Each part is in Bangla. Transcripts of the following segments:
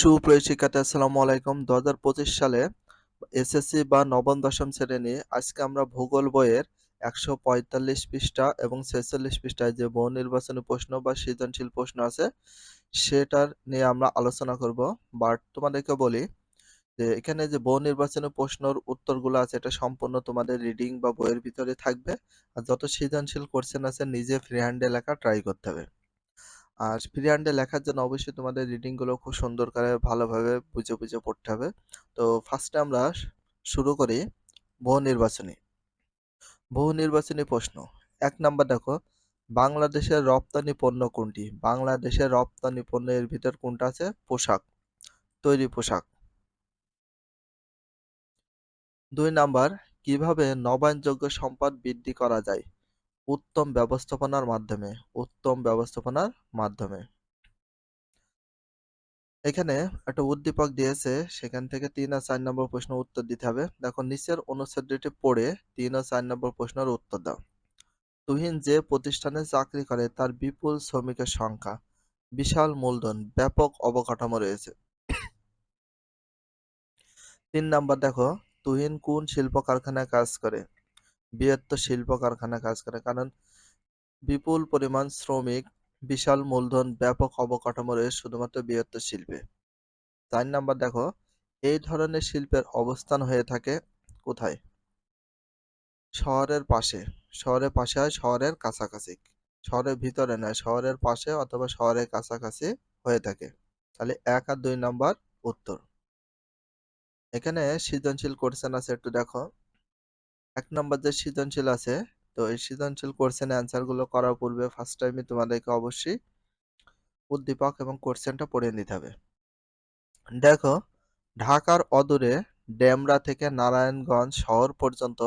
সুপ্রিয় শিক্ষার্থী, আসসালামু আলাইকুম। দু হাজার পঁচিশ সালে এসএসসি বা নবম, দশম শ্রেণি, আজকে আমরা ভূগোল বইয়ের একশো পঁয়তাল্লিশ পৃষ্ঠা এবং ছেচল্লিশ পৃষ্ঠায় যে বহু নির্বাচনী প্রশ্ন বা সৃজনশীল প্রশ্ন আছে, সেটার নিয়ে আমরা আলোচনা করব। বাট তোমাদেরকে বলি যে, এখানে যে বহু নির্বাচনী প্রশ্নর উত্তরগুলো আছে, এটা সম্পূর্ণ তোমাদের রিডিং বা বইয়ের ভিতরে থাকবে। আর যত সৃজনশীল কোশ্চেন আছে, নিজে ফ্রি হ্যান্ডে লেখা ট্রাই করতে হবে। আর ফ্রি হ্যান্ডে লেখার জন্য অবশ্যই তোমাদের রিডিংগুলো খুব সুন্দর করে ভালোভাবে বুঝে বুঝে পড়তে হবে। তো ফার্স্টে আমরা শুরু করি বহু নির্বাচনী। বহু নির্বাচনী প্রশ্ন। এক নাম্বার দেখো, বাংলাদেশের রপ্তানি পণ্য কোনটি? বাংলাদেশের রপ্তানি পণ্য এর ভিতর কোনটা আছে? পোশাক। তৈরি পোশাক। দুই নাম্বার, কীভাবে নবায়নযোগ্য সম্পদ বৃদ্ধি করা যায়? উত্তম ব্যবস্থাপনার মাধ্যমে, উত্তম ব্যবস্থাপনার মাধ্যমে। এখানে একটা উদ্দীপক দিয়েছে, সেখান থেকে তিন আর চার নম্বর প্রশ্ন উত্তর দিতে হবে। দেখো, নিচের অনুচ্ছেদটি পড়ে তিন ও চার নম্বর প্রশ্নের উত্তর দাও। তুহিন যে প্রতিষ্ঠানে চাকরি করে, তার বিপুল শ্রমিকের সংখ্যা, বিশাল মূলধন, ব্যাপক অবকাঠামো রয়েছে। তিন নাম্বার দেখো, তুহিন কোন শিল্প কারখানায় কাজ করে? বৃহত্তর শিল্প কারখানায় কাজ করে। কারণ বিপুল পরিমাণ শ্রমিক, বিশাল মূলধন, ব্যাপক অবকাঠামো রয়েছে শুধুমাত্র বৃহত্তর শিল্পে। চার নাম্বার দেখো, এই ধরনের শিল্পের অবস্থান হয়ে থাকে কোথায়? শহরের পাশে। শহরের পাশে হয় শহরের কাছাকাছি। শহরের ভিতরে নয়, শহরের পাশে অথবা শহরের কাছাকাছি হয়ে থাকে। তাহলে এক আর দুই নাম্বার উত্তর। এখানে সৃজনশীল কোশ্চেন আছে, একটু দেখো। এক নম্বর যে সৃজনশীল আছে, তো এই সৃজনশীল কোশ্চেনের অ্যান্সারগুলো করার পূর্বে ফার্স্ট টাইমে তোমাদেরকে অবশ্যই উদ্দীপক এবং কোশ্চেনটা পড়ে নিতে হবে। দেখো, ঢাকার অদূরে ডেমরা থেকে নারায়ণগঞ্জ শহর পর্যন্ত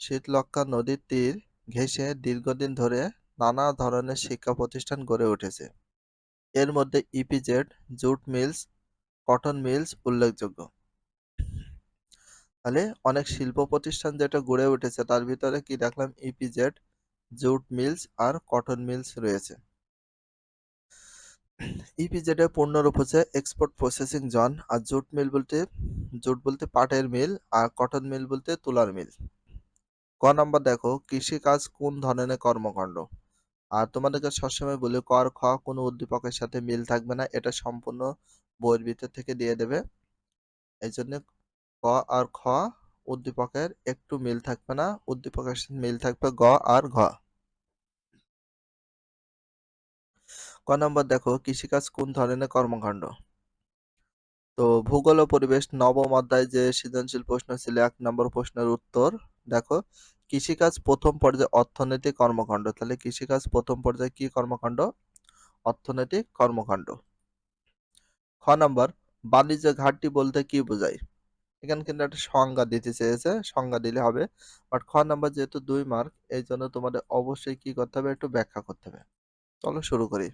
শীতলক্ষা নদীর তীর ঘেঁষে দীর্ঘদিন ধরে নানা ধরনের শিক্ষা প্রতিষ্ঠান গড়ে উঠেছে। এর মধ্যে EPZ jute mills cotton mills উল্লেখযোগ্য। তাহলে অনেক শিল্প প্রতিষ্ঠান যেটা গড়ে উঠেছে, তার ভিতরে কি দেখলাম? ইপিজেড জুট মিলস আর কটন মিলস রয়েছে। ইপিজেড এর পূর্ণরূপ হচ্ছে এক্সপোর্ট প্রসেসিং জোন আর জুট মিল বলতে, জুট বলতে পাটের মিল আর কটন মিল বলতে তুলার মিল। ক নাম্বার দেখো কৃষি কাজ কোন ধরনের কর্মকাণ্ড? আর তোমাদেরকে সবসময় বলি কর খ কোনো উদ্দীপকের সাথে মিল থাকবে না, এটা সম্পূর্ণ বইয়ের ভিতর থেকে দিয়ে দেবে। এই জন্য ক আর খ উদ্দীপকের একটু মিল থাকবে না। উদ্দীপকের মিল থাকবে গ আর ঘ। ক নম্বর দেখো, কৃষিকাজ কোন ধরনের কর্মকাণ্ড? তো ভূগোল ও পরিবেশ, নবম অধ্যায় যে সৃজনশীল প্রশ্ন ছিল, এক নম্বর প্রশ্নের উত্তর দেখো। কৃষিকাজ প্রথম পর্যায়ে অর্থনৈতিক কর্মকাণ্ড। তাহলে কৃষিকাজ প্রথম পর্যায়ে কি কর্মকাণ্ড? অর্থনৈতিক কর্মকাণ্ড। খ নম্বর, বাণিজ্য ঘাটতি বলতে কি বোঝায়? এখানে কিন্তু একটা সংজ্ঞা দিতে চেয়েছে, সংজ্ঞা দিলে হবে। বাট খ নাম্বার যেহেতু দুই মার্ক এই জন্য তোমাদের অবশ্যই কি করতে হবে? একটু ব্যাখ্যা করতে হবে। চলো শুরু করি।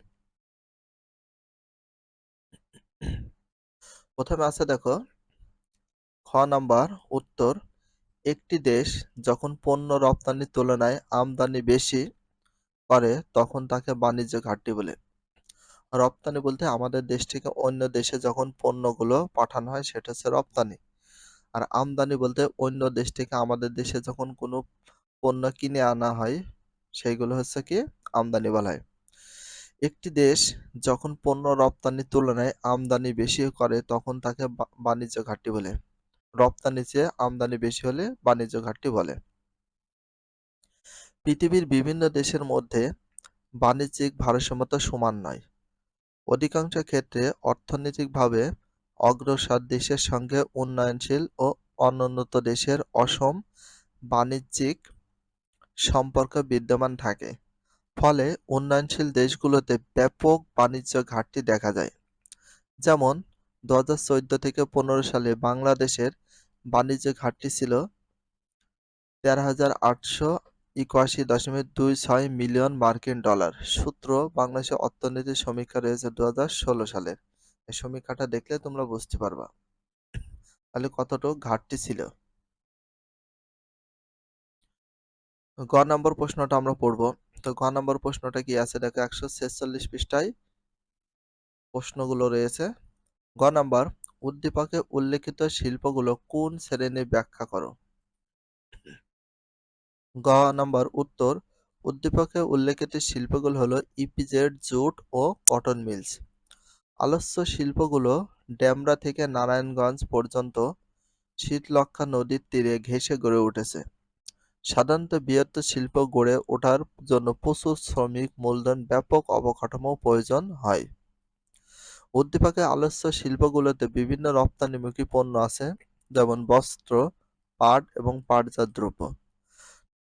প্রথমে আছে দেখো, খ নাম্বার উত্তর, একটি দেশ যখন পণ্য রপ্তানির তুলনায় আমদানি বেশি করে, তখন তাকে বাণিজ্য ঘাটতি বলে। রপ্তানি বলতে আমাদের দেশ থেকে অন্য দেশে যখন পণ্যগুলো পাঠানো হয়, সেটা হচ্ছে রপ্তানি। আর আমদানি বলতে অন্য দেশ থেকে আমাদের দেশে যখন কোনো পণ্য কিনে আনা হয়, সেইগুলো হচ্ছে কি আমদানি বলা হয়। একটি দেশ যখন পণ্য রপ্তানির তুলনায় আমদানি বেশি করে, তখন তাকে বাণিজ্য ঘাটতি বলে। রপ্তানি চেয়ে আমদানি বেশি হলে বাণিজ্য ঘাটতি বলে। পৃথিবীর বিভিন্ন দেশের মধ্যে বাণিজ্যিক ভারসাম্যতা সমান নয়। অধিকাংশ ক্ষেত্রে অর্থনৈতিকভাবে অগ্রসর দেশের সঙ্গে উন্নয়নশীল ও অনুন্নত দেশের অসম বাণিজ্যিক সম্পর্ক বিদ্যমান থাকে। ফলে উন্নয়নশীল দেশগুলোতে ব্যাপক বাণিজ্য ঘাটতি দেখা যায়। যেমন দু হাজার চোদ্দ থেকে পনেরো সালে বাংলাদেশের বাণিজ্য ঘাটতি ছিল তেরো হাজার আটশো একাশি দশমিক দুই ছয় মিলিয়ন মার্কিন ডলার। সূত্র বাংলাদেশের অর্থনীতির সমীক্ষা রয়েছে দু হাজার ষোলো সালের। সমীক্ষাটা দেখলে তোমরা বুঝতে পারবা। তাহলে কতটুকু ঘাটতি ছিল? গ নম্বর প্রশ্নটা আমরা পড়ব। তো গ নম্বর প্রশ্নটা কি আছে? দেখো একশো ছেচল্লিশ পৃষ্ঠায় প্রশ্নগুলো রয়েছে। গ নম্বর, উদ্দীপকে উল্লেখিত শিল্পগুলো কোন শ্রেণি ব্যাখ্যা করো? গ নম্বর, উত্তর, উদ্দীপকে উল্লেখিত শিল্পগুলো হলো ইপিজেড, জুট ও কটন মিলস। আলস্য শিল্পগুলো ড্যামরা থেকে নারায়ণগঞ্জ পর্যন্ত শীতলক্ষা নদীর তীরে ঘেঁষে গড়ে উঠেছে। সাধারণত বৃহত্তর শিল্প গড়ে ওঠার জন্য প্রচুর শ্রমিক মূলধন ব্যাপক অবকাঠামো প্রয়োজন হয়। উদ্দীপকে আলস্য শিল্পগুলোতে বিভিন্ন রপ্তানিমুখী পণ্য আছে, যেমন বস্ত্র, পাট এবং পাটজাত দ্রব্য।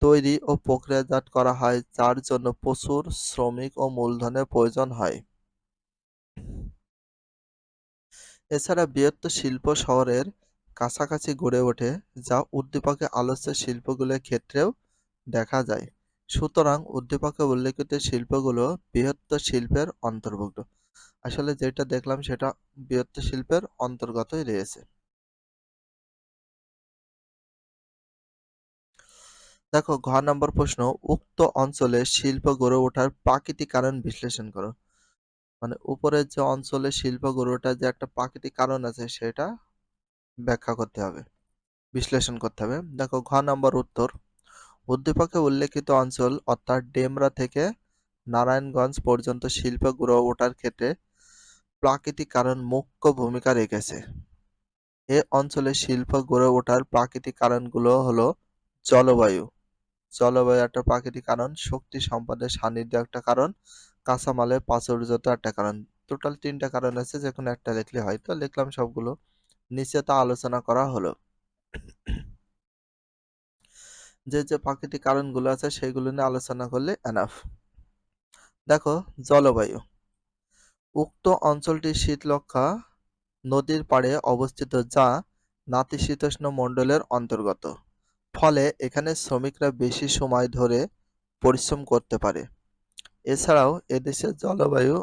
তৈরি ও প্রক্রিয়াজাত করা হয়, যার জন্য প্রচুর শ্রমিক ও মূলধনের প্রয়োজন হয়। এছাড়া বৃহত্তর শিল্প শহরের কাছাকাছি গড়ে ওঠে, যা উদ্দীপকে আলস্য শিল্পগুলোর ক্ষেত্রেও দেখা যায়। সুতরাং উদ্দীপকে উল্লেখিত শিল্পগুলো বৃহত্তর শিল্পের অন্তর্ভুক্ত। আসলে যেটা দেখলাম সেটা বৃহত্তর শিল্পের অন্তর্গতই রয়েছে। দেখো, ঘ নম্বর প্রশ্ন, উক্ত অঞ্চলে শিল্প গড়ে ওঠার প্রাকৃতিক কারণ বিশ্লেষণ করো। মানে উপরের যে অঞ্চলে শিল্প গড়ে ওঠার যে একটা প্রাকৃতিক কারণ আছে সেটা ব্যাখ্যা করতে হবে, বিশ্লেষণ করতে হবে। দেখো, ঘ নম্বর উত্তর। উদ্দীপকে উল্লেখিত অঞ্চল অর্থাৎ ডেমরা থেকে নারায়ণগঞ্জ পর্যন্ত শিল্প গড়ে ওঠার ক্ষেত্রে প্রাকৃতিক কারণ মুখ্য ভূমিকা রেখেছে। এ অঞ্চলে শিল্প গড়ে ওঠার প্রাকৃতিক কারণগুলো হলো জলবায়ু। জলবায়ু একটা প্রাকৃতিক কারণ, শক্তি সম্পদের সান্নিধ্য একটা কারণ কাঁচামালের প্রাচুর্যতা একটা কারণ টোটাল তিনটা কারণ আছে যে কোনো একটা লিখলে হয়। তো লিখলাম সবগুলো। নিচে তা আলোচনা করা হলো। যে যে প্রাকৃতিক কারণগুলো আছে সেগুলো নিয়ে আলোচনা করলে এনাফ দেখো, জলবায়ু। উক্ত অঞ্চলটি শীতলক্ষা নদীর পাড়ে অবস্থিত যা নাতিশীতোষ্ণ মণ্ডলের অন্তর্গত। ফলে এখানে শ্রমিকরা বেশি সময় ধরে পরিশ্রম করতে পারে। এছাড়াও এদেশের জলবায়ু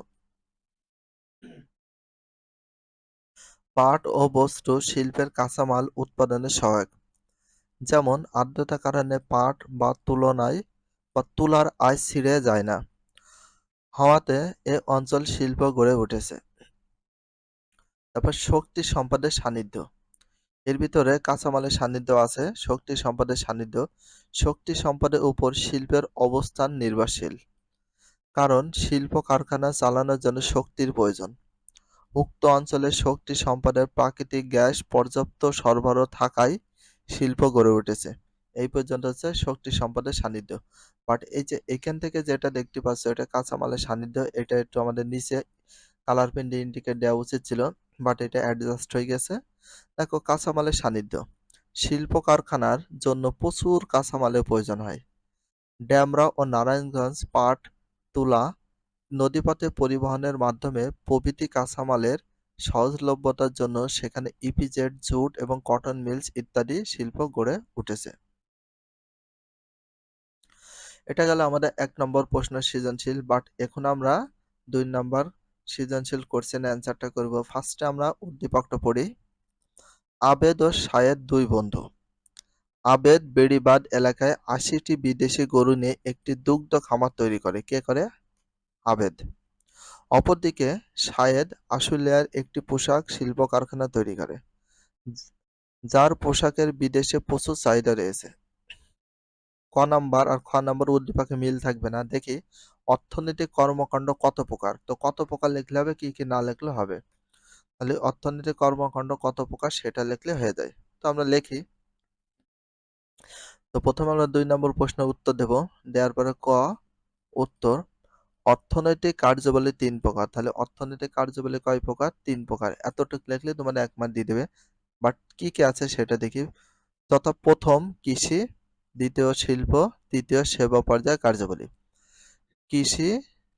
পাট ও বস্ত্র শিল্পের কাঁচামাল উৎপাদনে সহায়ক। যেমন আর্দ্রতা কারণে পাট বা তুলনায় বা তুলার আয় ছিঁড়ে যায় না। হওয়াতে এ অঞ্চল শিল্প গড়ে উঠেছে। তারপর শক্তি সম্পদের সান্নিধ্য। এর ভিতরে কাঁচামালের সান্নিধ্য আছে, শক্তি সম্পদের সান্নিধ্য। শক্তি সম্পদের উপর শিল্পের অবস্থান নির্ভরশীল। কারণ শিল্প কারখানা চালানোর জন্য শক্তির প্রয়োজন। উক্ত অঞ্চলে শক্তি সম্পদের প্রাকৃতিক গ্যাস পর্যাপ্ত সরবরাহ থাকায় শিল্প গড়ে উঠেছে। এই পর্যন্ত হচ্ছে শক্তি সম্পদের সান্নিধ্য। বাট এই যে এখান থেকে যেটা দেখতে পাচ্ছ, এটা কাঁচামালের সান্নিধ্য, এটা একটু আমাদের নিচে কালার পেন ইন্ডিকেট দেওয়া উচিত ছিল বাট এটা অ্যাডজাস্ট হয়ে গেছে। দেখো, কাঁচামালের সান্নিধ্য। শিল্প কারখানার জন্য প্রচুর কাঁচামালের প্রয়োজন হয়। ড্যামরা ও নারায়ণগঞ্জ পাট তুলা নদীপথে পরিবহনের মাধ্যমে প্রভৃতি কাঁচামালের সহজলভ্যতার জন্য সেখানে ইপিজেড জুট এবং কটন মিলস ইত্যাদি শিল্প গড়ে উঠেছে। এটা গেল আমাদের এক নম্বর প্রশ্ন সৃজনশীল বাট এখন আমরা দুই নম্বর সৃজনশীল কোশ্চেন অ্যান্সারটা করব। ফার্স্টে আমরা উদ্দীপকটা পড়ি। আবেদ ও শায়েদ দুই বন্ধু। আবেদ বেড়িবাদ এলাকায় আশিটি বিদেশি গরু নিয়ে একটি দুগ্ধ খামার তৈরি করে। কে করে? আবেদ। অপরদিকে শায়েদ আশুলিয়ার একটি পোশাক শিল্প কারখানা তৈরি করে। যার পোশাকের বিদেশে প্রচুর চাহিদা রয়েছে। ক নাম্বার আর খ নাম্বার উদ্দীপকে মিল থাকবে না। দেখি অর্থনৈতিক কর্মকাণ্ড কত প্রকার? তো কত প্রকার লিখলে হবে, কি কি না লিখলে হবে? তাহলে অর্থনৈতিক কর্মকাণ্ড কত প্রকার সেটা লিখলে হয়ে যায়। তো আমরা লিখি তো প্রথমে আমরা দুই নম্বর প্রশ্নের উত্তর দেব। দেওয়ার পরে ক, উত্তর। অর্থনৈতিক কার্যাবলী তিন প্রকার। তাহলে অর্থনৈতিক কার্যাবলী কয় প্রকার? তিন প্রকার। এতটুকু লিখলে তোমার এক মার্ক দিয়ে দেবে। বাট কি কি আছে সেটা দেখি। তথা প্রথম কৃষি, দ্বিতীয় শিল্প, তৃতীয় সেবা পর্যায় কার্যাবলী। কৃষি,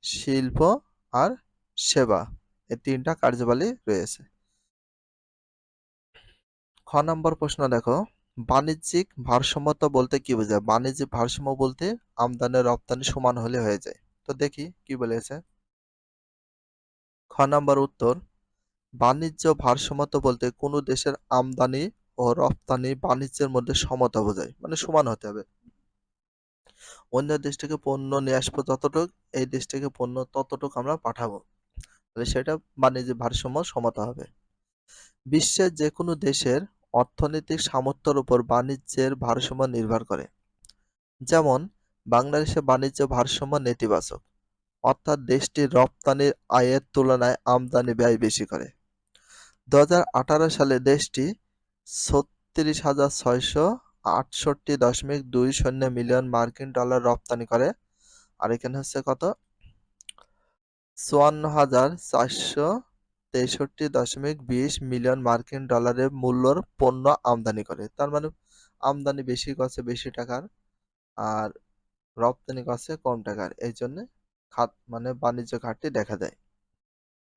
শিল্প আর সেবা এই তিনটা কার্যাবলী রয়েছে। খ নম্বর প্রশ্ন দেখো। বাণিজ্যিক ভারসাম্যতা বলতে কি বোঝায়? বাণিজ্যিক ভারসাম্য বলতে আমদানি, রপ্তানি সমান হলে হয়ে যায়। তো দেখি কি বলেছে? খ নম্বর উত্তর, বাণিজ্য ভারসাম্যতা বলতে কোনো দেশের আমদানি ও রপ্তানি বাণিজ্যের মধ্যে সমতা বোঝায় মানে সমান হতে হবে। অন্য দেশ থেকে পণ্য নিয়ে আসব যতটুক, এই দেশ থেকে পণ্য ততটুক আমরা পাঠাবো। তাহলে সেটা বাণিজ্য ভারসাম্য, সমতা হবে। বিশ্বের যেকোনো দেশের অর্থনৈতিক সামর্থ্যের উপর বাণিজ্যের ভারসাম্য নির্ভর করে। যেমন, বাংলাদেশে বাণিজ্য ভারসাম্য নেতিবাচক, অর্থাৎ দেশটির রপ্তানির আয়ের তুলনায় আমদানি ব্যয় বেশি করে। দু হাজার আঠারো সালে দেশটি ছত্রিশ হাজার ছয়শো আটষট্টি দশমিক দুই শূন্য মিলিয়ন মার্কিন ডলার রপ্তানি করে আর এখানে হচ্ছে কত চুয়ান্ন হাজার চারশো তেষট্টি দশমিক বিশ মিলিয়ন মার্কিন ডলারের মূল্যর পণ্য আমদানি করে। তার মানে আমদানি বেশি করছে বেশি টাকার আর রপ্তানি করছে কম টাকার। এই জন্য খাত মানে বাণিজ্য ঘাটতি দেখা দেয়।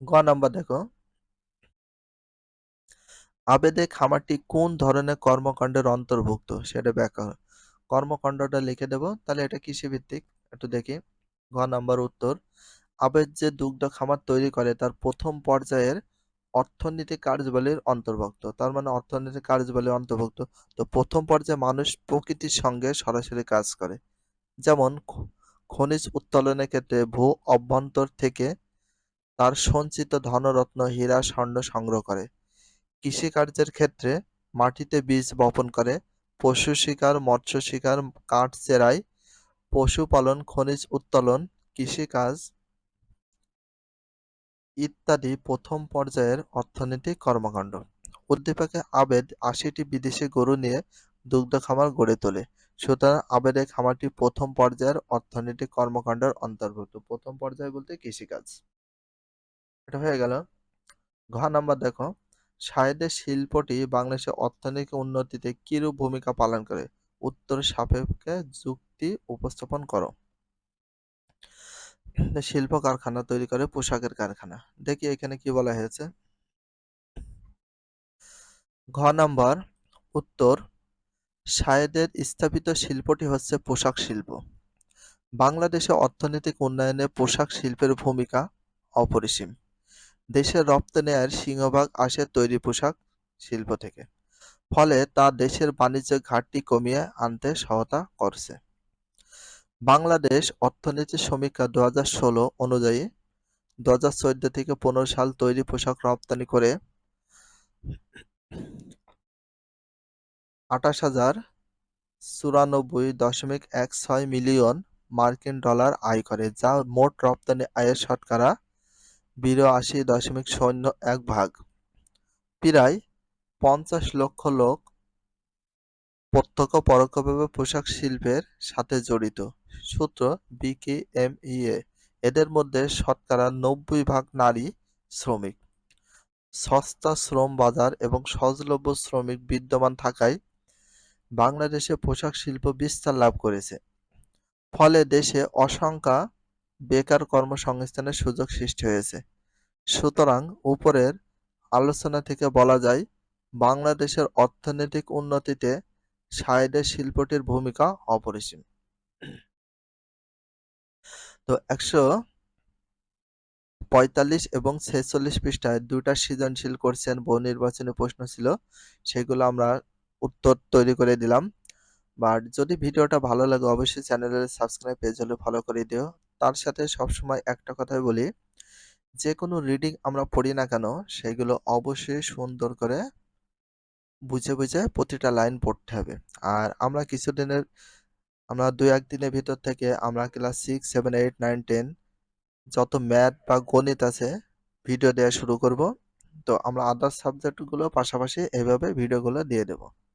গ নাম্বার দেখো। আবেদে খামারটি কোন ধরনের কর্মকাণ্ডের অন্তর্ভুক্ত? সেটা ব্যাখ্যা কর্মকাণ্ডটা লিখে দেব। তাহলে এটা কৃষিভিত্তিক। একটু দেখি। ঘ নাম্বার উত্তর। আবেদ যে দুগ্ধ খামার তৈরি করে তার প্রথম পর্যায়ের অর্থনৈতিক কার্যাবলীর অন্তর্ভুক্ত। তার মানে অর্থনৈতিক কার্যাবলী অন্তর্ভুক্ত। তো প্রথম পর্যায়ে মানুষ প্রকৃতির সঙ্গে সরাসরি কাজ করে। যেমন খনিজ উত্তোলনের ক্ষেত্রে ভূ অভ্যন্তর থেকে তার সঞ্চিত ধনরত্ন হীরা স্বর্ণ সংগ্রহ করে। কৃষিকার্যের ক্ষেত্রে মাটিতে বীজ বপন করে। পশু শিকার, মৎস্য শিকার, কাঠ চেরাই পশুপালন, খনিজ উত্তোলন, কৃষিকাজ ইত্যাদি প্রথম পর্যায়ের অর্থনৈতিক কর্মকাণ্ড। উদ্দীপকে আবেদ আশিটি বিদেশি গরু নিয়ে দুগ্ধ খামার গড়ে তোলে। সুতরাং আবেদের খামারটি প্রথম পর্যায়ের অর্থনৈতিক কর্মকাণ্ডের অন্তর্ভুক্ত। প্রথম পর্যায় বলতে কৃষিকাজ। এটা হয়ে গেল। ঘ নাম্বার দেখো। সায়েদের শিল্পটি বাংলাদেশের অর্থনৈতিক উন্নতিতে কিরূপ ভূমিকা পালন করে? উত্তর সাপেক্ষে যুক্তি উপস্থাপন করো। শিল্প কারখানা তৈরি করে পোশাকের কারখানা। দেখি এখানে কি বলা হয়েছে। ঘ নাম্বার, উত্তর, সায়েদের স্থাপিত শিল্পটি হচ্ছে পোশাক শিল্প। বাংলাদেশে অর্থনৈতিক উন্নয়নে পোশাক শিল্পের ভূমিকা অপরিসীম। দেশের রপ্তানি আয়ের সিংহভাগ আসে তৈরি পোশাক শিল্প থেকে। ফলে তা দেশের বাণিজ্য ঘাটতি কমিয়ে আনতে সহায়তা করছে। বাংলাদেশ অর্থনীতি সমীক্ষা দু হাজার ষোলো অনুযায়ী দু হাজার চোদ্দ থেকে পনেরো সাল তৈরি পোশাক রপ্তানি করে আঠাশ হাজার চুরানব্বই দশমিক এক ছয় মিলিয়ন মার্কিন ডলার আয় করে, যা মোট রপ্তানি আয়ের শতকরা বিরাশি দশমিক শূন্য এক ভাগ। প্রায় পঞ্চাশ লক্ষ লোক প্রত্যক্ষ পরোক্ষভাবে পোশাক শিল্পের সাথে জড়িত। সূত্র বিকেএমইএ। এদের মধ্যে শতকরা নব্বই ভাগ নারী শ্রমিক। সস্তা শ্রম বাজার এবং সহজলভ্য শ্রমিক বিদ্যমান থাকায় বাংলাদেশে পোশাক শিল্প বিস্তার লাভ করেছে। ফলে দেশে অসংখ্যা বেকার কর্মসংস্থানের সুযোগ সৃষ্টি হয়েছে। সুতরাং উপরের আলোচনা থেকে বলা যায়, বাংলাদেশের অর্থনৈতিক উন্নতিতে সাইডের শিল্পটির ভূমিকা অপরিসীম। তো একশো পঁয়তাল্লিশ এবং ছেচল্লিশ পৃষ্ঠায় দুটা সৃজনশীল করছেন বহু নির্বাচনী প্রশ্ন ছিল। সেগুলো আমরা উত্তর তৈরি করে দিলাম। বাট যদি ভিডিওটা ভালো লাগে, অবশ্যই চ্যানেলের সাবস্ক্রাইব পেজ হলে ফলো করে দিও। তার সাথে সবসময় একটা কথাই বলি, যে কোনো রিডিং আমরা পড়ি না কেন, সেগুলো অবশ্যই সুন্দর করে বুঝে বুঝে প্রতিটা লাইন পড়তে হবে। আর আমরা কিছুদিনের আমরা দুই একদিনের ভিতর থেকে আমরা class six seven eight nine ten যত ম্যাথ বা গণিত আছে ভিডিও দেওয়া শুরু করব। তো আমরা আদার্স সাবজেক্টগুলো পাশাপাশি এভাবে ভিডিওগুলো দিয়ে দেবো।